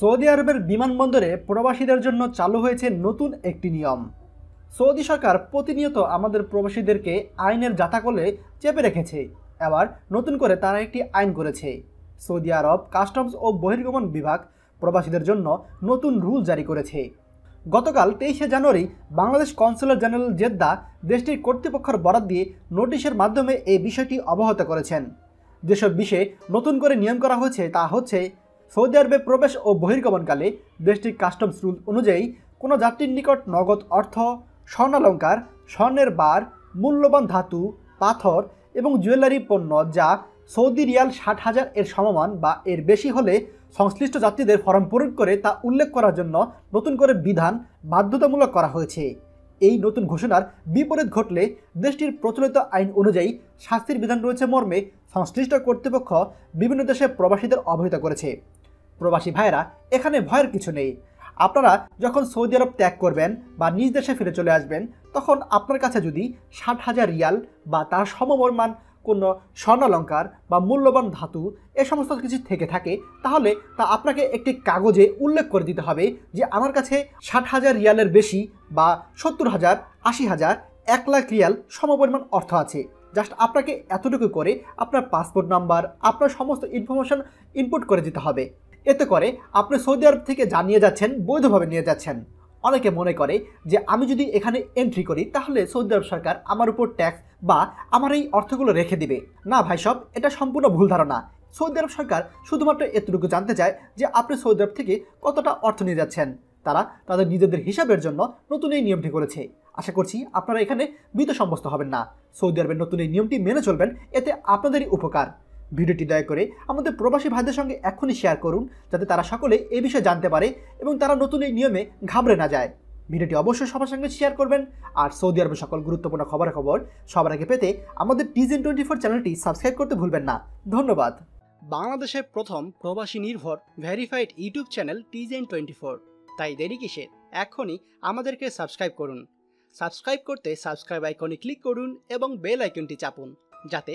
Saudi আরবের বিমানবন্দরে প্রবাসীদের জন্য চালু হয়েছে নতুন একটি নিয়ম। সৌদি সরকার প্রতিনিয়ত আমাদের প্রবাসীদেরকে আইনের জাতাকলে চেপে রেখেছে। এবার নতুন করে তারা একটি আইন করেছে। সৌদি আরব কাস্টমস ও বহির্গমন বিভাগ প্রবাসীদের জন্য নতুন রুল জারি করেছে। গতকাল তেইশে জানুয়ারি বাংলাদেশ কনসুলেট জেনারেল জেদ্দা দেশটির কর্তৃপক্ষের বরাদ দিয়ে নোটিশের মাধ্যমে এই বিষয়টি অবগত করেছেন। যেসব বিষয়ে নতুন করে নিয়ম করা হয়েছে তা হচ্ছে সৌদি আরবে প্রবেশ ও বহির্গমনকালে দেশটির কাস্টমস রুল অনুযায়ী কোনো যাত্রীর নিকট নগদ অর্থ, স্বর্ণালঙ্কার, স্বর্ণের বার, মূল্যবান ধাতু, পাথর এবং জুয়েলারি পণ্য যা সৌদি রিয়াল ষাট হাজার এর সমমান বা এর বেশি হলে সংশ্লিষ্ট যাত্রীদের ফর্ম পূরণ করে তা উল্লেখ করার জন্য নতুন করে বিধান বাধ্যতামূলক করা হয়েছে। এই নতুন ঘোষণার বিপরীত ঘটলে দেশটির প্রচলিত আইন অনুযায়ী শাস্তির বিধান রয়েছে মর্মে সংশ্লিষ্ট কর্তৃপক্ষ বিভিন্ন দেশে প্রবাসীদের অবহিত করেছে। প্রবাসী ভাইয়েরা, এখানে ভয়ের কিছু নেই। আপনারা যখন সৌদি আরব ত্যাগ করবেন বা নিজ দেশে ফিরে চলে আসবেন, তখন আপনার কাছে যদি ষাট হাজার রিয়াল বা তার সমপরিমাণ কোনো স্বর্ণালঙ্কার বা মূল্যবান ধাতু এ সমস্ত কিছু থেকে থাকে, তাহলে তা আপনাকে একটি কাগজে উল্লেখ করে দিতে হবে যে আমার কাছে ষাট হাজার রিয়ালের বেশি বা সত্তর হাজার, আশি হাজার, এক লাখ রিয়াল সমপরিমাণ অর্থ আছে। জাস্ট আপনাকে এতটুকু করে আপনার পাসপোর্ট নাম্বার, আপনার সমস্ত ইনফরমেশন ইনপুট করে দিতে হবে। এতে করে আপনি সৌদি আরব থেকে জানিয়ে যাচ্ছেন, বৈধভাবে নিয়ে যাচ্ছেন। অনেকে মনে করে যে আমি যদি এখানে এন্ট্রি করি, তাহলে সৌদি আরব সরকার আমার উপর ট্যাক্স বা আমার এই অর্থগুলো রেখে দিবে। না ভাই সব, এটা সম্পূর্ণ ভুল ধারণা। সৌদি আরব সরকার শুধুমাত্র এতটুকু জানতে চায় যে আপনি সৌদি আরব থেকে কতটা অর্থ নিয়ে যাচ্ছেন। তারা তাদের নিজেদের হিসাবের জন্য নতুন এই নিয়মটি করেছে। আশা করছি আপনারা এখানে মৃত সাব্যস্ত হবেন না। সৌদি আরবের নতুন এই নিয়মটি মেনে চলবেন, এতে আপনাদেরই উপকার। ভিডিওটি দয়া করে আমাদের প্রবাসী ভাইদের সঙ্গে এখনই শেয়ার করুন, যাতে তারা সকলে এই বিষয়ে জানতে পারে এবং তারা নতুন এই নিয়মে ঘাবড়ে না যায়। ভিডিওটি অবশ্যই সবার সঙ্গে শেয়ার করবেন। আর সৌদি আরবের সকল গুরুত্বপূর্ণ খবরাখবর সবার আগে পেতে আমাদের টিজেন টোয়েন্টি ফোর চ্যানেলটি সাবস্ক্রাইব করতে ভুলবেন না। ধন্যবাদ। বাংলাদেশের প্রথম প্রবাসী নির্ভর ভেরিফাইড ইউটিউব চ্যানেল টিজেন টোয়েন্টি ফোর তাই দেরি কিসের এখনই আমাদেরকে সাবস্ক্রাইব করুন। সাবস্ক্রাইব করতে সাবস্ক্রাইব আইকনে ক্লিক করুন এবং বেল আইকনটি চাপুন, যাতে